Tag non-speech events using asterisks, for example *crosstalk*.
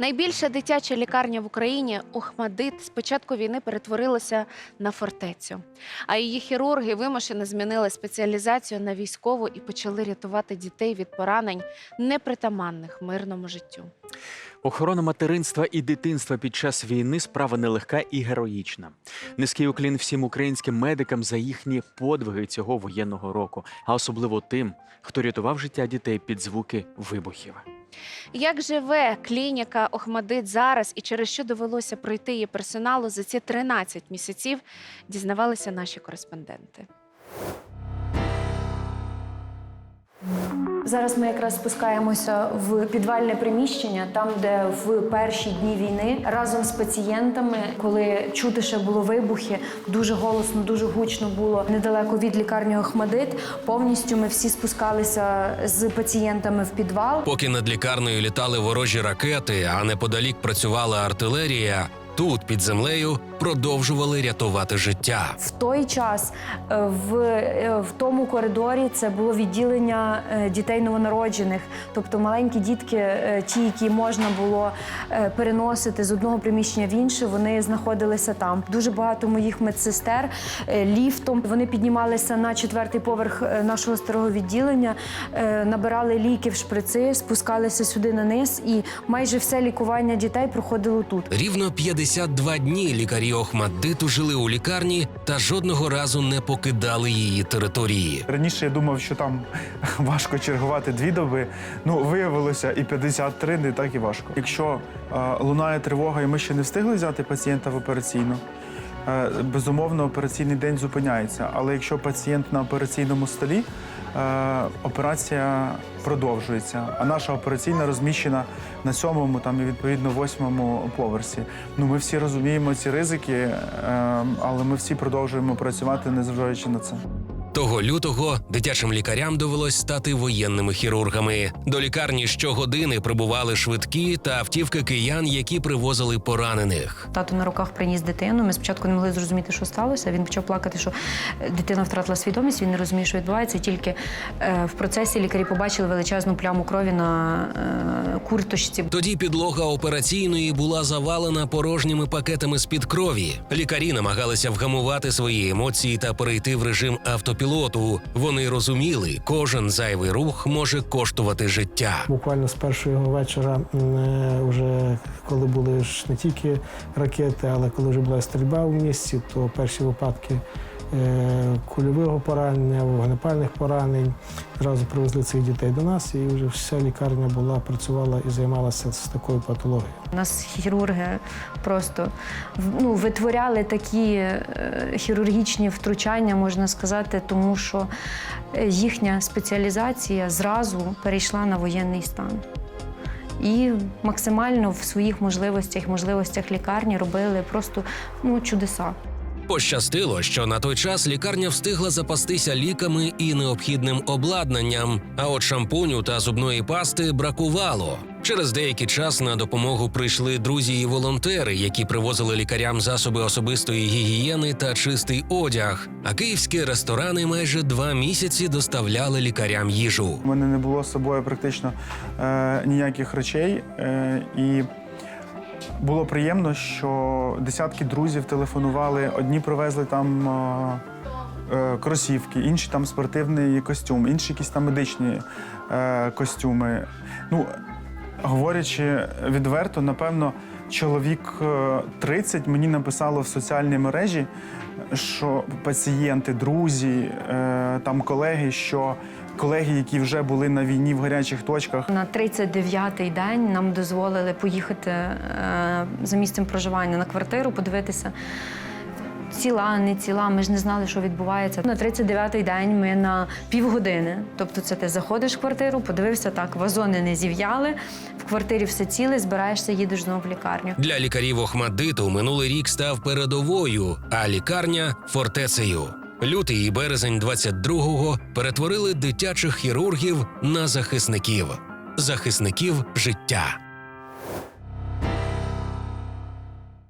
Найбільша дитяча лікарня в Україні Охмадит з початку війни перетворилася на фортецю. А її хірурги вимушено змінили спеціалізацію на військову і почали рятувати дітей від поранень, непритаманних мирному життю. Охорона материнства і дитинства під час війни справа нелегка і героїчна. Низький уклін всім українським медикам за їхні подвиги цього воєнного року, а особливо тим, хто рятував життя дітей під звуки вибухів. Як живе клініка Охмадит зараз і через що довелося пройти її персоналу за ці 13 місяців, дізнавалися наші кореспонденти. Зараз ми якраз спускаємося в підвальне приміщення, там, де в перші дні війни разом з пацієнтами, коли чути ще було вибухи, дуже голосно, дуже гучно було недалеко від лікарні Охмадит. Повністю ми всі спускалися з пацієнтами в підвал. Поки над лікарнею літали ворожі ракети, а неподалік працювала артилерія. Тут під землею продовжували рятувати життя. В той час е, в, е, в тому коридорі це було відділення е, дітей новонароджених, тобто маленькі дітки, ті, які можна було переносити з одного приміщення в інше, вони знаходилися там. Дуже багато моїх медсестер ліфтом. Вони піднімалися на четвертий поверх нашого старого відділення, набирали ліки в шприци, спускалися сюди на низ, і майже все лікування дітей проходило тут. Рівно 52 дні лікарі Охмаддиту жили у лікарні та жодного разу не покидали її території. Раніше я думав, що там *laughs* важко чергувати дві доби. Ну, виявилося, і 53 не так і важко. Якщо е, лунає тривога, і ми ще не встигли взяти пацієнта в операційну, безумовно, операційний день зупиняється. Але якщо пацієнт на операційному столі, е, операція продовжується. А наша операційна розміщена на сьомому, там і відповідно восьмому поверсі. Ну, ми всі розуміємо ці ризики, е, але ми всі продовжуємо працювати, незважаючи на це. Того лютого дитячим лікарям довелось стати воєнними хірургами. До лікарні щогодини прибували швидкі та автівки киян, які привозили поранених. Тато на руках приніс дитину. Ми спочатку не могли зрозуміти, що сталося. Він почав плакати, що дитина втратила свідомість. Він не розуміє, що відбувається. Тільки е, в процесі лікарі побачили величезну пляму крові на е, курточці. Тоді підлога операційної була завалена порожніми пакетами з-під крові. Лікарі намагалися вгамувати свої емоції та перейти в режим автопілоту. Вони розуміли, кожен зайвий рух може коштувати життя. Буквально з першого вечора, е, вже коли були ж не тільки ракети, але коли вже була стрільба в місті, то перші випадки кульового поранення, вогнепальних поранень зразу привезли цих дітей до нас, і вже вся лікарня була, працювала і займалася з такою патологією. У нас хірурги просто ну, витворяли такі е, хірургічні втручання, можна сказати, тому що е, їхня спеціалізація зразу перейшла на воєнний стан. І максимально в своїх можливостях, можливостях лікарні робили просто ну, чудеса. Пощастило, що на той час лікарня встигла запастися ліками і необхідним обладнанням. А от шампуню та зубної пасти бракувало. Через деякий час на допомогу прийшли друзі і волонтери, які привозили лікарям засоби особистої гігієни та чистий одяг. А київські ресторани майже два місяці доставляли лікарям їжу. У мене не було з собою практично е, ніяких речей. Е, і було приємно, що десятки друзів телефонували. Одні привезли там е, е, кросівки, інші там спортивний костюм, інші якісь там медичні е, костюми. Ну, говорячи відверто, напевно, чоловік е, 30 мені написало в соціальній мережі, що пацієнти, друзі, е, там колеги, що колеги, які вже були на війні в гарячих точках, На 39-й день нам дозволили поїхати е, за місцем проживання на квартиру, подивитися. Ціла, не ціла, ми ж не знали, що відбувається. На 39-й день ми на півгодини. Тобто, це ти заходиш в квартиру, подивився так, вазони не зів'яли, в квартирі все ціле, збираєшся, їдеш знову в лікарню. Для лікарів Охмаддиту минулий рік став передовою, а лікарня фортецею. Лютий і березень 22-го перетворили дитячих хірургів на захисників, захисників життя.